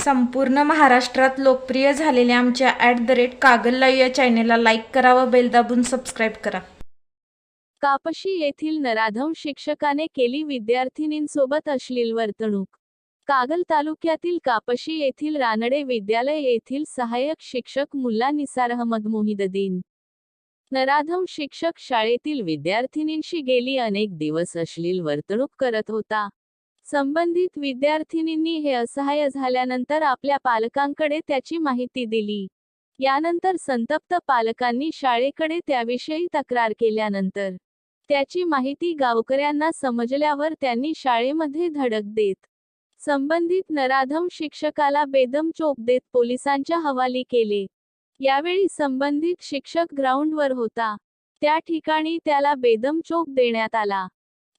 संपूर्ण महाराष्ट्रात लोकप्रिय झालेल्या आमच्या at the rate Kagal live या चॅनेलला लाईक करा व बेल दाबून सबस्क्राईब करा. कापशी येथील नराधम शिक्षकाने केली विद्यार्थिनींसोबत अश्लील वर्तणूक. कागल तालुक्यातील कापशी येथील रानडे विद्यालय येथील सहाय्यक शिक्षक मुल्ला निसार अहमद मोहिददीन नराधम शिक्षक शाळेतील विद्यार्थिनींशी गेली अनेक दिवस अश्लील वर्तणूक करत होता. संबंधित विद्यार्थिनींनी हे असहाय्य झाल्यानंतर आपल्या पालकांकडे त्याची माहिती दिली. यानंतर संतप्त पालकांनी शाळेकडे त्याविषयी तक्रार केल्यानंतर त्याची माहिती गावकऱ्यांना समजल्यावर त्यांनी शाळेमध्ये धडक देत संबंधित नराधम शिक्षकाला बेदम चोप देत पोलिसांच्या हवाली केले. यावेळी संबंधित शिक्षक ग्राउंडवर होता. त्या ठिकाणी त्याला बेदम चोप देण्यात आला.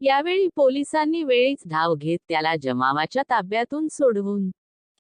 यावेळी पोलिसांनी वेळीच धाव घेत त्याला जमावाच्या ताब्यातून सोडवून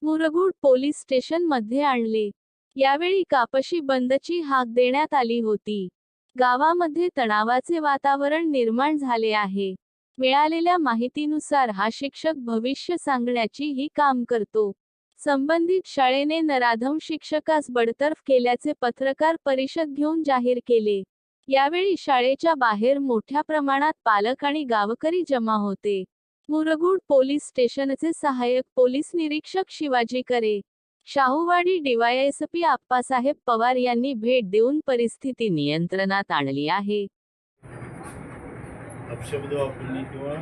मुरगुड पोलीस स्टेशनमध्ये आणले. यावेळी कापशी बंदची हाक देण्यात आली होती. गावामध्ये तणावाचे वातावरण निर्माण झाले आहे. मिळालेल्या माहितीनुसार हा शिक्षक भविष्य सांगण्याची ही काम करतो. संबंधित शाळेने नराधम शिक्षकास बडतर्फ केल्याचे पत्रकार परिषद घेऊन जाहीर केले. यावेळी शाळेच्या बाहेर मोठ्या प्रमाणात पालक आणि गावकरी जमा होते. मुरगुड पोलीस स्टेशनचे सहाय्यक पोलीस निरीक्षक शिवाजी करे शाहूवाडी डीवायएसपी आप्पासाहेब पवार यांनी भेट देऊन परिस्थिती नियंत्रणात आणली आहे. अपशब्द वापरणे किंवा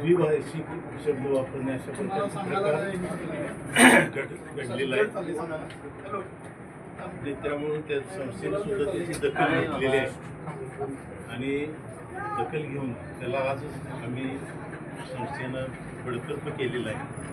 द्विभाषिक शब्द वापरणे अशा प्रकारचे प्रकार घडलेला आहे आणि त्यामुळे त्या संस्थेने सुद्धा त्याची दखल घेतलेली आहे. आणि दखल घेऊन त्याला आजच आम्ही संस्थेनं बडतर्फ केलेलं आहे.